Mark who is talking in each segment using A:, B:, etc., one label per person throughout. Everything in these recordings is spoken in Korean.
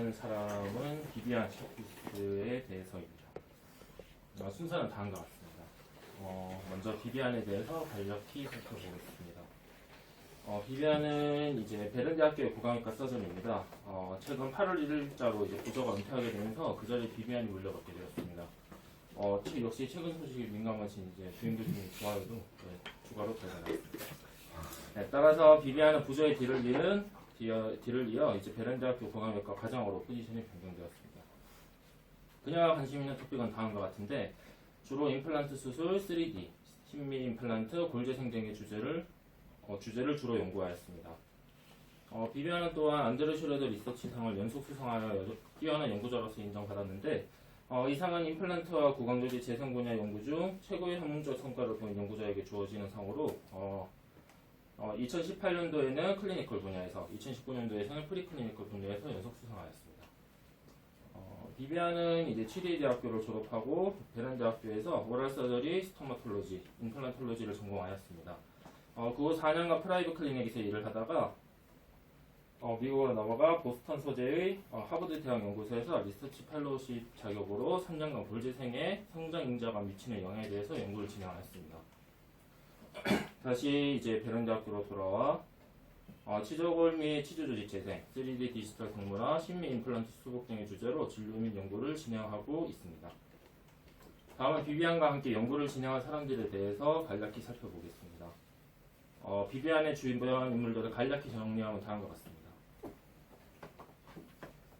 A: 하는 사람은 비비안 셰프스에 대해서입니다. 어, 순서는 다음과 같습니다. 어, 먼저 비비안에 대해서 간략히 살펴보겠습니다. 어, 비비안은 이제 베른 대학교의 국악학과 서전입니다. 어, 최근 8월 1일자로 이제 부저가 은퇴하게 되면서 그 자리에 비비안이 물려받게 되었습니다. 어, 최- 역시 최근 소식에 민감하신 이제 주임 교수님 좋아요도 네, 추가로 달달했습니다. 네, 따라서 비비안은 부저의 뒤를 이은 뒤어, 뒤를 이어 이제 베렌대학교 공항외과 과장으로 포지션이 변경되었습니다. 그녀가 관심 있는 토픽은 다음과 같은데 주로 임플란트 수술, 3D, 심미 임플란트, 골재생 등의 주제를 어, 주제를 주로 연구하였습니다. 어, 비비안은 또한 안드레 슈레더 리서치상을 연속 수상하여 여- 뛰어난 연구자로서 인정받았는데 어, 이 상은 임플란트와 구강조직 재생 분야 연구 중 최고의 학문적 성과를 보인 연구자에게 주어지는 상으로 어, 어, 2018년도에는 클리니컬 분야에서, 2019년도에서는 프리클리니컬 분야에서 연속 수상하였습니다. 어, 비비안은 이제 치리 대학교를 졸업하고 베른 대학교에서 오랄 서저리, 스토마톨로지, 임플란톨로지를 전공하였습니다. 어, 그 후 4년간 프라이브 클리닉에서 일을 하다가 어, 미국으로 넘어가 보스턴 소재의 어, 하버드 대학 연구소에서 리서치 펠로우십 자격으로 3년간 볼재생의 성장 인자가 미치는 영향에 대해서 연구를 진행하였습니다. 다시 이제 베른대학교로 돌아와 어, 치조골 및 치주 조직 재생, 3D 디지털 성문화, 심미 임플란트 수복 등의 주제로 진료 및 연구를 진행하고 있습니다. 다음은 비비안과 함께 연구를 진행한 사람들에 대해서 간략히 살펴보겠습니다. 어, 비비안의 주인공 인물들을 간략히 정리하면 다음과 같습니다.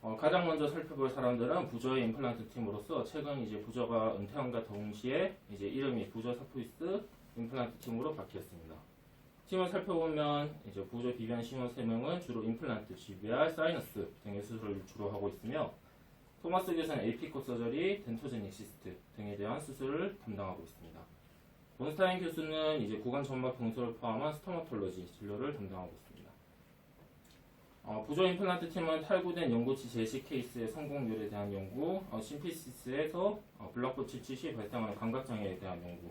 A: 어, 가장 먼저 살펴볼 사람들은 부저의 임플란트 팀으로서 최근 이제 부저가 은퇴함과 동시에 이제 이름이 부저 사포이스 임플란트 팀으로 바뀌었습니다. 팀을 살펴보면 이제 부조 비비안 신원 3명은 주로 임플란트, GBR, 사이너스 등의 수술을 주로 하고 있으며 토마스 교수는 에이피코 서저리, 덴토제닉 시스트 등에 대한 수술을 담당하고 있습니다. 본스타인 교수는 이제 구강 점막 병소를 포함한 스토마톨로지 진료를 담당하고 있습니다. 어, 부조 임플란트 팀은 탈구된 연구치 제시 케이스의 성공률에 대한 연구, 어, 심피시스에서 어, 블락포치 치 발생하는 감각장애에 대한 연구,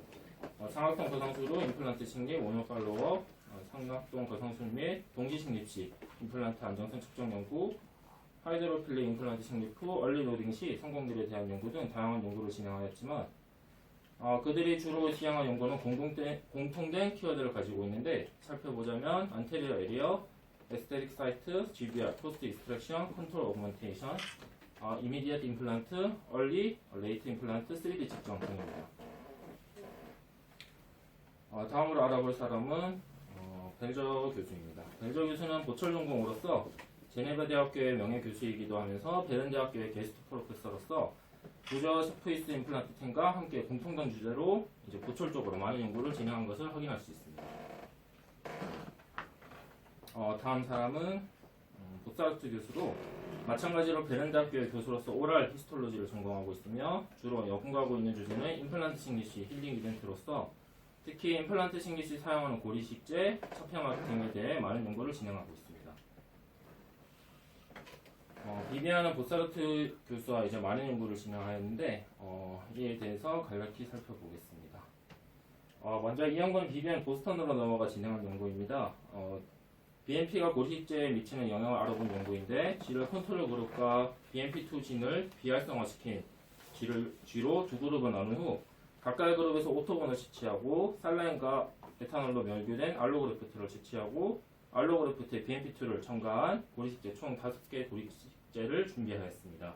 A: 어, 상악동 거상수로 임플란트 식립, 원형 팔로워, 어, 삼각동 거상술 및 동지식립 시 임플란트 안정성 측정 연구, 하이드로필리 임플란트 식립 후 얼리 로딩 시 성공률에 대한 연구 등 다양한 연구를 진행하였지만 어, 그들이 주로 시행한 연구는 공통된, 공통된 키워드를 가지고 있는데 살펴보자면 안테리어 에리어, 에스테릭 사이트, GBR, 포스트 익스트랙션, 컨트롤 오그먼테이션, 어, 이미디엇 임플란트, 얼리, 레이트 임플란트, 3D 측정 등입니다. 어, 다음으로 알아볼 사람은 어, 벨저 교수입니다. 벨저 교수는 보철 전공으로서 제네바 대학교의 명예 교수이기도 하면서 베른 대학교의 게스트 프로페서로서 부저 스프이스 임플란트 팀과 함께 공통된 주제로 이제 보철적으로 많은 연구를 진행한 것을 확인할 수 있습니다. 어, 다음 사람은 음, 보사르트 교수로 마찬가지로 베른 대학교의 교수로서 오랄 히스톨로지를 전공하고 있으며 주로 연구하고 있는 주제는 임플란트 식리시 힐링 이벤트로서 특히 임플란트 신기 시 사용하는 고리식재, 차평학 등에 대해 많은 연구를 진행하고 있습니다. 어, 비비안은 보사르트 교수와 이제 많은 연구를 진행하였는데 어, 이에 대해서 간략히 살펴보겠습니다. 어, 먼저 이 연구는 비비안 보스턴으로 넘어가 진행한 연구입니다. 어, BMP가 고리식재에 미치는 영향을 알아본 연구인데 G를 컨트롤 그룹과 BMP2 진을 비활성화시킨 G를 G로 두 그룹을 나눈 후 각각의 그룹에서 오토본을 채취하고 살라인과 에탄올로 멸균된 알로그래프트를 채취하고 알로그래프트에 BMP2를 첨가한 고리식재 총 5개의 고리식재를 준비하였습니다.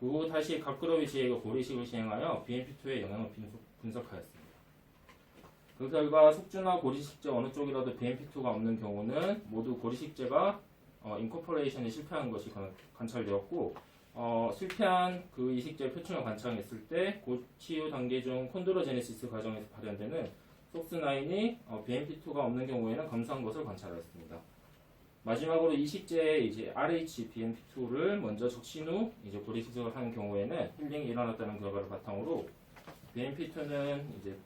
A: 그 후 다시 각 그룹의 지혜가 고리식을 시행하여 BMP2의 영향을 분석, 분석하였습니다. 그 결과 숙주나 고리식재 어느 쪽이라도 BMP2가 없는 경우는 모두 고리식재가 어, 인코퍼레이션이 실패한 것이 관- 관찰되었고 어, 실패한 그 이식재 표층을 관찰했을 때 고치유 단계 중 콘드로제네시스 과정에서 발현되는 속스9이 어, BMP2가 없는 경우에는 감소한 것을 관찰하였습니다. 마지막으로 이식재의 이제 RH BMP2를 먼저 적신 후 이제 고리식을 하는 경우에는 힐링이 일어났다는 결과를 바탕으로 BMP2는 이제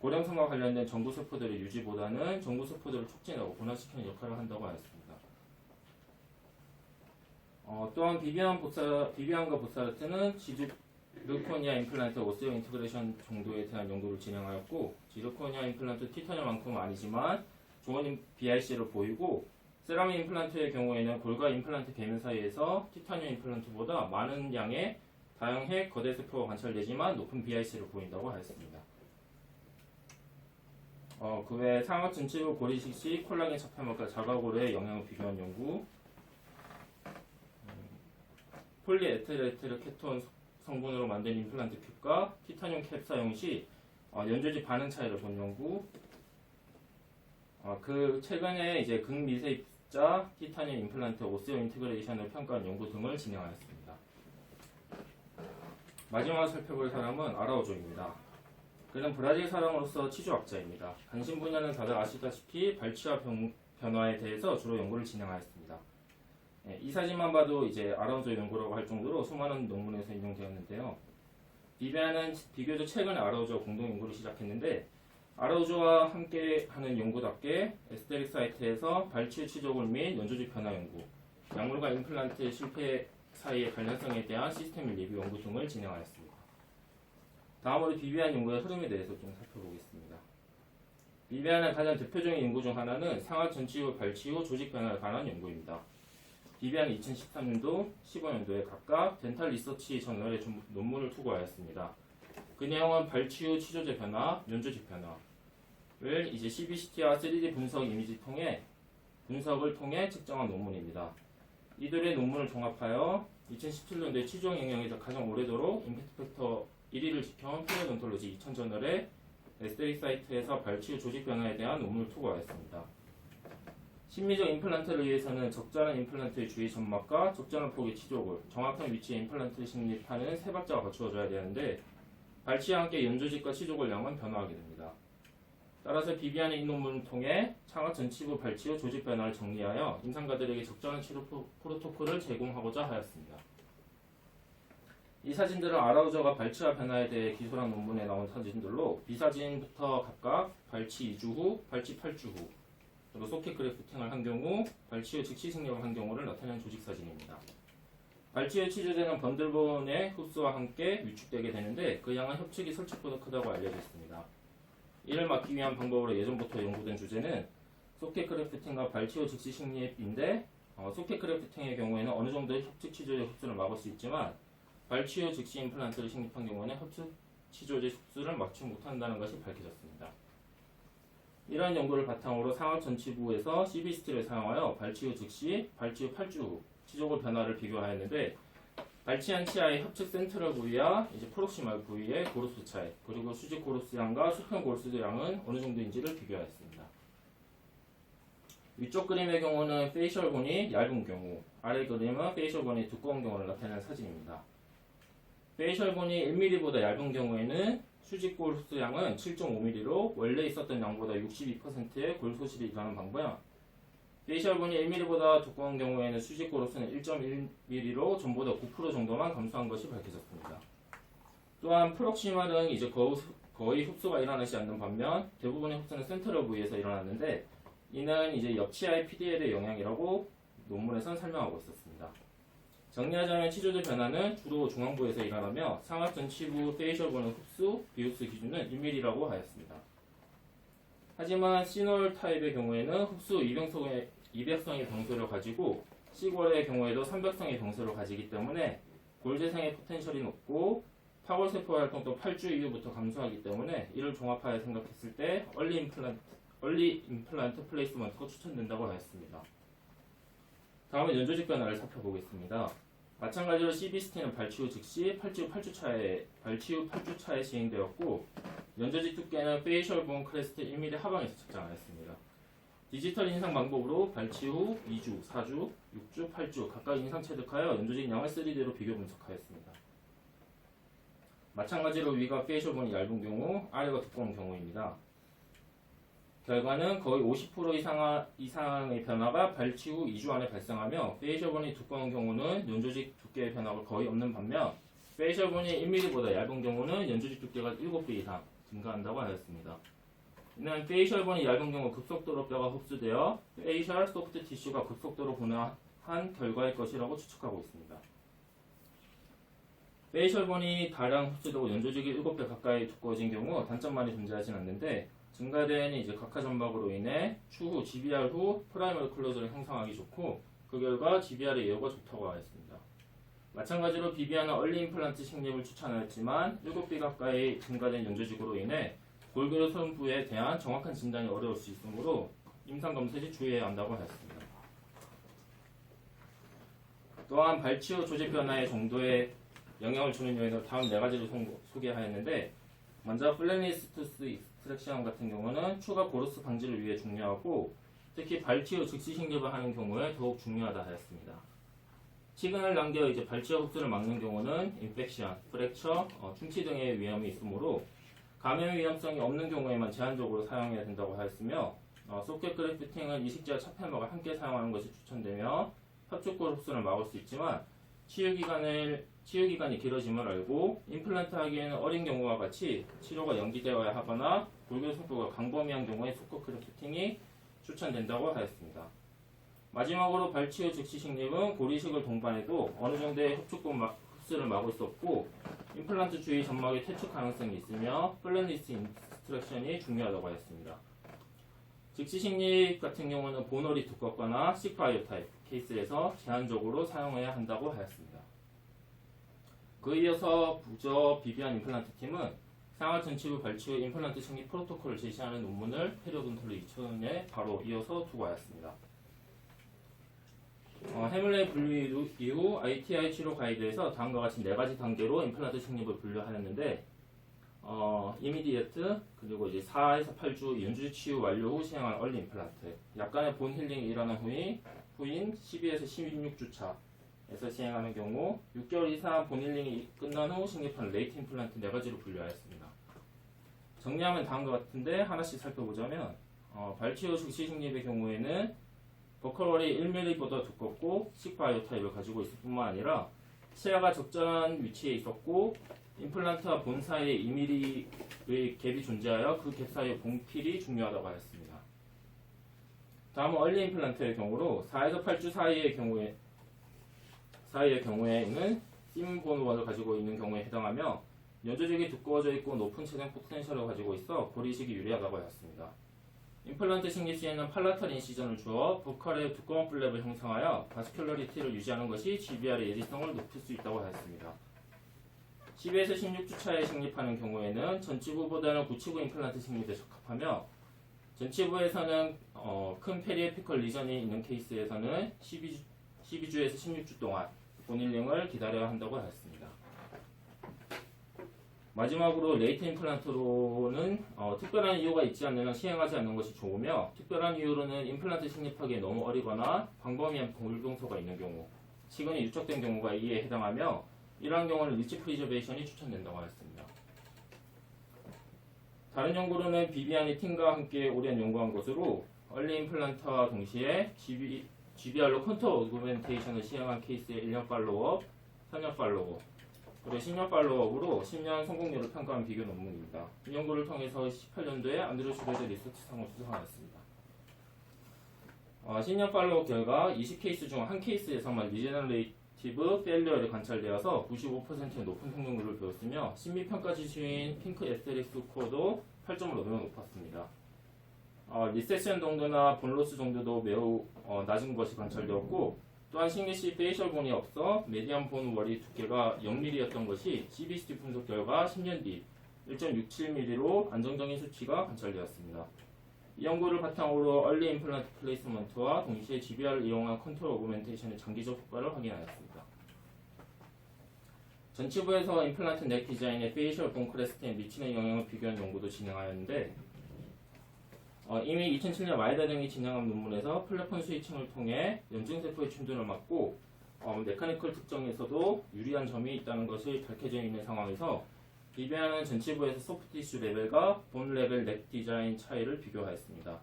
A: 고령성과 관련된 정구세포들의 유지보다는 정구세포들을 촉진하고 분화시키는 역할을 한다고 하였습니다. 어, 또한 비비안 보사, 비비안과 보사르트는 지주 르코니아 임플란트 오스eo 인테그레이션 정도에 대한 연구를 진행하였고 지르코니아 임플란트 티타늄만큼은 아니지만 좋은 BRC를 보이고 세라믹 임플란트의 경우에는 골과 임플란트 계면 사이에서 티타늄 임플란트보다 많은 양의 다형의 거대 세포가 관찰되지만 높은 BIC를 보인다고 하였습니다. 어, 그외 상하 전치부 고리식 시 콜라겐 차폐막과 자가고르의 영향을 비교한 연구 음, 폴리에테르에테르 케톤 성분으로 만든 임플란트 큐과 티타늄 캡 사용 시 어, 연조지 반응 차이를 본 연구 어, 그 최근에 이제 극미세 입자 티타늄 임플란트 오세오 인테그레이션을 평가한 연구 등을 진행하였습니다. 마지막으로 살펴볼 사람은 아라오조입니다. 그는 브라질 사람으로서 치주학자입니다. 관심 분야는 다들 아시다시피 발치와 병- 변화에 대해서 주로 연구를 진행하였습니다. 예, 이 사진만 봐도 이제 아라오조 연구라고 할 정도로 수많은 논문에서 인용되었는데요. 비비안은 비교적 최근에 아라오조와 공동 연구를 시작했는데 아라우조와 함께 하는 연구답게 에스테릭 사이트에서 발치 치조골 및 연조지 변화 연구, 약물과 임플란트 실패 사이의 관련성에 대한 시스템 리뷰 연구 등을 진행하였습니다. 다음으로 비비안 연구의 흐름에 대해서 좀 살펴보겠습니다. 비비안의 가장 대표적인 연구 중 하나는 상하 전치 후 발치 후 조직 변화에 관한 연구입니다. 비비안은 2013년도, 15년도에 각각 덴탈 리서치 저널에 좀- 논문을 투고하였습니다. 그 내용은 발치 후 치조제 변화, 면조직 변화를 이제 CBCT와 3D 분석 이미지 통해 분석을 통해 측정한 논문입니다. 이들의 논문을 종합하여 2017년도에 치종 영역에서 가장 오래도록 임팩트 팩터 1위를 지켜온 피노돈톨로지 2000저널의 에스테릭 사이트에서 발치 후 조직 변화에 대한 논문을 투고하였습니다. 심미적 임플란트를 위해서는 적절한 임플란트의 주위 점막과 적절한 폭의 치조골, 정확한 위치에 임플란트를 식립하는 세 발자가 갖추어져야 되는데 발치와 함께 연조직과 치조골 양은 변화하게 됩니다. 따라서 비비안의 이 논문을 통해 창하 전치부 발치 후 조직 변화를 정리하여 임상가들에게 적절한 치료 프로- 프로토콜을 제공하고자 하였습니다. 이 사진들은 아라우저가 발치와 변화에 대해 기술한 논문에 나온 사진들로 B사진부터 각각 발치 2주 후, 발치 8주 후, 그리고 소켓 그래프팅을 한 경우, 발치 후 즉시 승력을 한 경우를 나타낸 조직 사진입니다. 발치에 치료되는 번들본의 흡수와 함께 위축되게 되는데 그 양은 협측이 설측보다 크다고 알려져 있습니다. 이를 막기 위한 방법으로 예전부터 연구된 주제는 소켓 크래프팅과 발치 후 즉시 식립인데 어, 소켓 크래프팅의 경우에는 어느 정도의 협측 치조제 흡수를 막을 수 있지만 발치 후 즉시 임플란트를 식립한 경우에는 협측 치조제 흡수를 막지 못한다는 것이 밝혀졌습니다. 이러한 연구를 바탕으로 상하 전치부에서 CBCT를 사용하여 발치 후 즉시, 발치 후 8주 후 치조골 변화를 비교하였는데 발치한 치아의 협측 센트럴 부위와 이제 프록시말 부위의 고루스 차이 그리고 수직 고루스 양과 수평 고루스 양은 어느 정도인지를 비교하였습니다. 위쪽 그림의 경우는 페이셜 본이 얇은 경우 아래 그림은 페이셜 본이 두꺼운 경우를 나타내는 사진입니다. 페이셜 본이 1mm보다 얇은 경우에는 수직 고루스 양은 7.5mm로 원래 있었던 양보다 62%의 골 소실이 일어나는 방법 페이셜 본이 1mm보다 두꺼운 경우에는 수직 고로스는 1.1mm로 전보다 9% 정도만 감소한 것이 밝혀졌습니다. 또한 프록시말은 이제 거의, 흡수가 일어나지 않는 반면 대부분의 흡수는 센트럴 부위에서 일어났는데 이는 이제 옆치아의 PDL의 영향이라고 논문에선 설명하고 있었습니다. 정리하자면 치조제 변화는 주로 중앙부에서 일어나며 상하전 치부 본의 흡수, 비흡수 기준은 1mm라고 하였습니다. 하지만 시놀 타입의 경우에는 흡수 이병성의, 이백성의 병소를 가지고 시골의 경우에도 삼백성의 병소를 가지기 때문에 골재생의 포텐셜이 높고 파골세포 활동도 8주 이후부터 감소하기 때문에 이를 종합하여 생각했을 때 얼리 임플란트, 얼리 임플란트 플레이스먼트가 추천된다고 하였습니다. 다음은 연조직 변화를 살펴보겠습니다. 마찬가지로 CBCT는 발치 후 즉시 8주 8주 차에 발치 후 8주 차에 시행되었고 연조직 두께는 페이셜 본 크레스트 1mm 하방에서 측정하였습니다. 디지털 인상 방법으로 발치 후 2주, 4주, 6주, 8주 각각 인상 체득하여 연조직 양을 3D로 비교 분석하였습니다. 마찬가지로 위가 페이셜 본이 얇은 경우, 아래가 두꺼운 경우입니다. 결과는 거의 50% 이상, 이상의 변화가 발치 후 2주 안에 발생하며 페이셜 본이 두꺼운 경우는 연조직 두께의 변화가 거의 없는 반면 페이셜 본이 1mm보다 얇은 경우는 연조직 두께가 7배 이상 증가한다고 하였습니다. 이는 페이셜 본이 얇은 경우 급속도로 뼈가 흡수되어 페이셜 소프트 티슈가 급속도로 분화한 결과일 것이라고 추측하고 있습니다. 페이셜 본이 다량 흡수되고 연조직이 7배 가까이 두꺼워진 경우 단점만이 존재하진 않는데 증가된 이제 각하 점박으로 인해 추후 GBR 후 프라이머리 클로저를 형성하기 좋고 그 결과 GBR의 예후가 좋다고 하였습니다. 마찬가지로 비비아는 얼리 임플란트 식립을 추천하였지만 7배 가까이 증가된 연조직으로 인해 골격 선부에 대한 정확한 진단이 어려울 수 있으므로 임상 검사 시 주의해야 한다고 하였습니다. 또한 발치후 조직 변화의 정도에 영향을 주는 요인으로 다음 네 가지를 송- 소개하였는데 먼저 플래니스투스 익스트랙션 같은 경우는 추가 고로스 방지를 위해 중요하고 특히 발치후 즉시 식립을 하는 경우에 더욱 중요하다 하였습니다. 시간을 남겨 이제 발치후 흡수를 막는 경우는 인펙션, 프랙처, 어, 충치 등의 위험이 있으므로 감염 위험성이 없는 경우에만 제한적으로 사용해야 된다고 하였으며 어, 소켓 그래프팅은 이식제와 차폐막을 함께 사용하는 것이 추천되며 협축골 흡수를 막을 수 있지만 치유 기간을 치유 기간이 길어짐을 알고 임플란트 하기에는 어린 경우와 같이 치료가 연기되어야 하거나 골격 속도가 광범위한 경우에 소켓 그래프팅이 추천된다고 하였습니다. 마지막으로 발치후 즉시 식립은 고리식을 동반해도 어느 정도의 협축골 막- 흡수를 막을 수 없고 임플란트 주위 점막의 퇴출 가능성이 있으며 플랜리스 인스트럭션이 중요하다고 하였습니다. 즉시 식립 같은 경우는 보널이 두껍거나 시파이어 타입 케이스에서 제한적으로 사용해야 한다고 하였습니다. 그 이어서 부저 비비안 임플란트 팀은 상하 전치부 발치후 임플란트 식립 프로토콜을 제시하는 논문을 페리오돈톨로 2000년에 바로 이어서 두고 하였습니다. 어, 해물레 분류 이후- ITI 치료 가이드에서 다음과 같이 네 가지 단계로 임플란트 식립을 분류하였는데 어, 이미디어트 그리고 이제 4에서 8주 연주 치유 완료 후 시행한 얼리 임플란트 약간의 본 힐링이 일어난 후인 12에서 16주차 에서 시행하는 경우 6개월 이상 본 힐링이 끝난 후 식립한 레이트 임플란트 네 가지로 분류하였습니다. 정리하면 다음과 같은데 하나씩 살펴보자면 어, 발치후 즉시 식립의 경우에는 버컬월이 1mm보다 두껍고 식바이오 타입을 가지고 있을 뿐만 아니라 치아가 적절한 위치에 있었고 임플란트와 본 사이에 2mm의 갭이 존재하여 그 갭 사이의 봉필이 중요하다고 하였습니다. 다음은 얼리 임플란트의 경우로 4에서 8주 사이의 경우에 사이의 경우에는 심본원을 가지고 있는 경우에 해당하며 연조직이 두꺼워져 있고 높은 체중 포텐셜을 가지고 있어 고리식이 유리하다고 하였습니다. 임플란트 식립 시에는 팔라탈 인시전을 주어 보컬의 두꺼운 플랩을 형성하여 바스큘러리티를 유지하는 것이 GBR의 예지성을 높일 수 있다고 하였습니다. 10에서 16주차에 식립하는 경우에는 전치부보다는 구치부 임플란트 식립에 적합하며 전치부에서는 어, 큰 페리에피컬 리전이 있는 케이스에서는 12주, 12주에서 16주 동안 본일링을 기다려야 한다고 하였습니다. 마지막으로 레이트 임플란트로는 어, 특별한 이유가 있지 한 시행하지 않는 것이 좋으며 특별한 이유로는 임플란트 식립하기에 너무 어리거나 광범위한 골동소가 있는 경우 시간이 유착된 경우가 이에 해당하며 이러한 경우는 리치 프리저베이션이 추천된다고 하였습니다. 다른 연구로는 비비안이 팀과 함께 오랜 연구한 것으로 얼리 임플란트와 동시에 GB, GBR로 컨터 오그멘테이션을 시행한 케이스의 1년 팔로우업, 3년 팔로우업, 그리고 10년 팔로우업으로 10년 성공률을 평가한 비교 논문입니다. 이 연구를 통해서 18년도에 안드루 슈레드 리서치상을 수상하였습니다. 어, 10년 팔로우업 결과 20케이스 중 한 케이스에서만 리제너레이티브 페일리어를 관찰되어서 95%의 높은 성공률을 보였으며 심리평가 지수인 핑크 에스테릭스 스코어도 8점으로 매우 높았습니다. 어, 리세션 정도나 본로스 정도도 매우 어, 낮은 것이 관찰되었고 또한 신기시 페이셜 본이 없어 메디안 본 월이 두께가 0mm였던 것이 CBCT 분석 결과 10년 뒤 1.67mm로 안정적인 수치가 관찰되었습니다. 이 연구를 바탕으로 얼리 임플란트 플레이스먼트와 동시에 GBR을 이용한 컨트롤 오그멘테이션의 장기적 효과를 확인하였습니다. 전치부에서 임플란트 넥 디자인의 페이셜 본 크레스트에 미치는 영향을 비교한 연구도 진행하였는데 어, 이미 2007년 마이다 등이 진행한 논문에서 플랫폰 스위칭을 통해 연증세포의 충돌을 막고 어, 메카니컬 특정에서도 유리한 점이 있다는 것이 밝혀져 있는 상황에서 비비안은 전치부에서 소프티슈 레벨과 본 레벨 넥 디자인 차이를 비교하였습니다.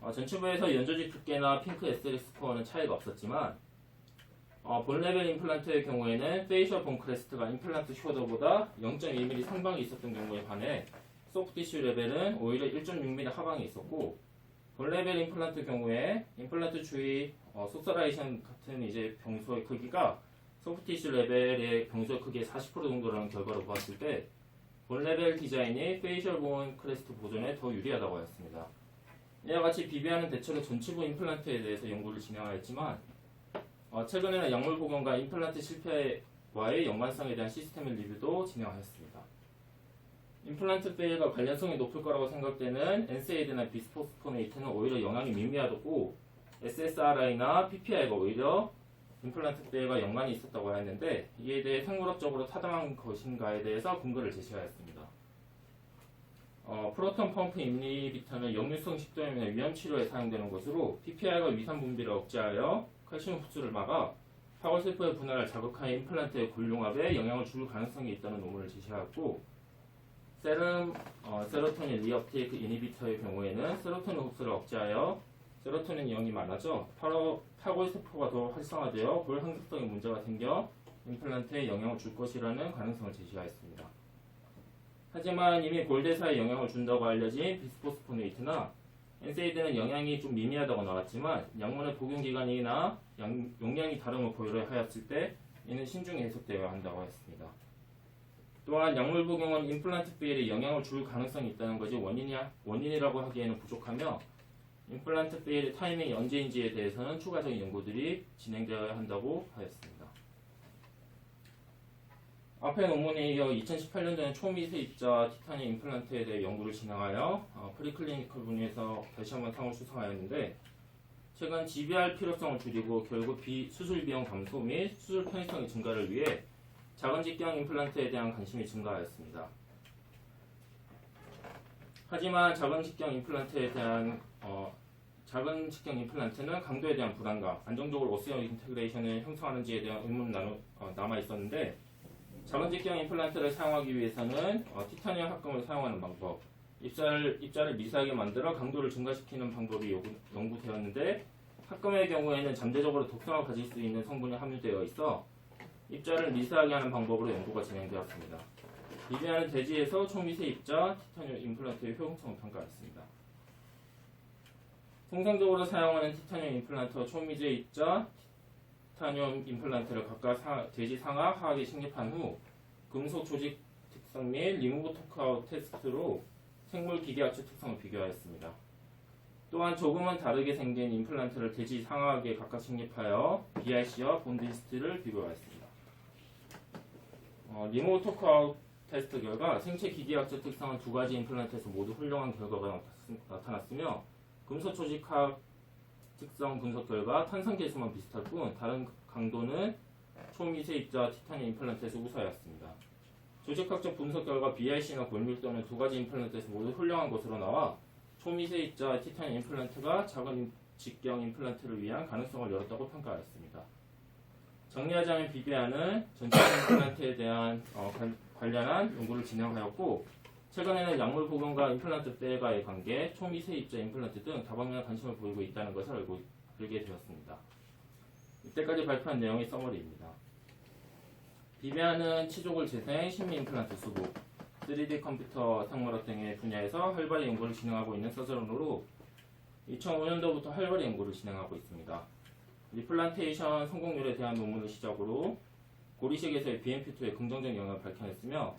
A: 어, 전치부에서 연조직 두께나 핑크 에스테릭 스코어는 차이가 없었지만 어, 본 레벨 임플란트의 경우에는 페이셜 본 크레스트가 임플란트 숄더보다 0.1mm 상방이 있었던 경우에 반해 소프티슈 레벨은 오히려 1.6mm 하방이 있었고 본 레벨 임플란트 경우에 임플란트 주위 어, 속서라이션 같은 이제 병소의 크기가 소프티슈 레벨의 병소의 크기의 40% 정도라는 결과를 보았을 때본 레벨 디자인이 페이셜 보온 크레스트 보존에 더 유리하다고 하였습니다. 이와 같이 비비안은 대체로 전치부 임플란트에 대해서 연구를 진행하였지만 어, 최근에는 약물 복용과 임플란트 실패와의 연관성에 대한 시스템 리뷰도 진행하였습니다. 임플란트 페일과 관련성이 높을 거라고 생각되는 NSAID나 비스포스포네이트는 오히려 영향이 미미하고 SSRI나 PPI가 오히려 임플란트 페일과 연관이 있었다고 하였는데 이에 대해 생물학적으로 타당한 것인가에 대해서 근거를 제시하였습니다. 어, 프로톤 펌프 인리비타는 역류성 식도염이나 위암 치료에 사용되는 것으로 PPI가 위산 분비를 억제하여 칼슘 흡수를 막아 파골세포의 분할을 자극하여 임플란트의 골융합에 영향을 줄 가능성이 있다는 논문을 제시하였고 세름 어, 세로토닌 리업테이크 이니비터의 경우에는 세로토닌 흡수를 억제하여 세로토닌 이온이 많아져 파로, 파골 세포가 더 활성화되어 골 항습성에 문제가 생겨 임플란트에 영향을 줄 것이라는 가능성을 제시하였습니다. 하지만 이미 골대사에 영향을 준다고 알려진 비스포스포네이트나 엔세이드는 영향이 좀 미미하다고 나왔지만 약물의 복용 기간이나 양- 용량이 다름을 고려하였을 때 이는 신중히 해석되어야 한다고 했습니다. 또한 약물 복용은 임플란트 페일에 영향을 줄 가능성이 있다는 것이 원인이, 원인이라고 하기에는 부족하며 임플란트 페일의 타이밍이 언제인지에 대해서는 추가적인 연구들이 진행되어야 한다고 하였습니다. 앞의 논문에 이어 2018년도에 초미세입자 티타늄 임플란트에 대해 연구를 진행하여 어, 프리클리니컬 분야에서 다시 한번 상을 수상하였는데 최근 GBR 필요성을 줄이고 결국 비, 수술 비용 감소 및 수술 편의성의 증가를 위해 작은 직경 임플란트에 대한 관심이 증가하였습니다. 하지만 작은 직경 임플란트에 대한 어, 작은 직경 임플란트는 강도에 대한 부담감, 안정적으로 오세오 인테그레이션을 형성하는지에 대한 의문 나누, 어, 남아 있었는데 작은 직경 임플란트를 사용하기 위해서는 어, 티타늄 합금을 사용하는 방법, 입자를, 입자를 미세하게 만들어 강도를 증가시키는 방법이 요구- 연구되었는데 합금의 경우에는 잠재적으로 독성을 가질 수 있는 성분이 함유되어 있어 입자를 미세하게 하는 방법으로 연구가 진행되었습니다. 비비안은 대지에서 초미세 입자 티타늄 임플란트의 효용성을 평가했습니다. 통상적으로 사용하는 티타늄 임플란트와 초미세 입자 티타늄 임플란트를 각각 사- 대지 상하 하하게 식립한 후 금속 조직 특성 및 리무브 토크아웃 테스트로 생물 기계 합체 특성을 비교하였습니다. 또한 조금은 다르게 생긴 임플란트를 대지 상하하게 각각 식립하여 BIC와 본디스트를 비교하였습니다. 어, 리무브 토크아웃 테스트 결과 생체 기계학적 특성은 두 가지 임플란트에서 모두 훌륭한 결과가 나타났으며 금속 조직학 특성 분석 결과 탄성 계수만 비슷할 뿐 다른 강도는 초미세 입자 티타늄 임플란트에서 우수하였습니다. 조직학적 분석 결과 BIC나 골밀도는 두 가지 임플란트에서 모두 훌륭한 것으로 나와 초미세 입자 티타늄 임플란트가 작은 직경 임플란트를 위한 가능성을 열었다고 평가하였습니다. 정리하자면 비비안은 전체 임플란트에 대한 어, 관- 관련한 연구를 진행하였고 최근에는 약물 복용과 임플란트 때과의 관계, 초미세 입자 임플란트 등 다방면의 관심을 보이고 있다는 것을 알고 알게 되었습니다. 이때까지 발표한 내용이 서머리입니다. 비비안은 치족을 재생, 심리 임플란트 수부, 3D 컴퓨터 생물학 등의 분야에서 활발히 연구를 진행하고 있는 서전으로 2005년도부터 활발히 연구를 진행하고 있습니다. 리플란테이션 성공률에 대한 논문을 시작으로 고리식에서의 BMP2의 긍정적 영향을 밝혀냈으며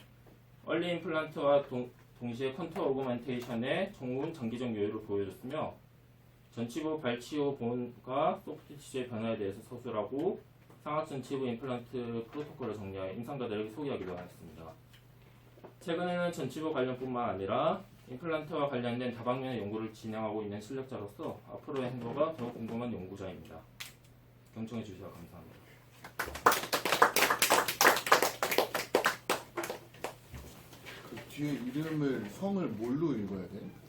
A: 얼리 임플란트와 동, 동시에 컨터 오그멘테이션의 좋은 장기적 요율을 보여줬으며 전치부 발치후 본과 소프트 티슈의 변화에 대해서 서술하고 상하 전치부 임플란트 프로토콜을 정리하여 임상가들에게 소개하기도 하였습니다. 최근에는 전치부 관련뿐만 아니라 임플란트와 관련된 다방면의 연구를 진행하고 있는 실력자로서 앞으로의 행보가 더욱 궁금한 연구자입니다. 경청해 주셔서 감사합니다.
B: 그 뒤에 이름을 성을 뭘로 읽어야 돼?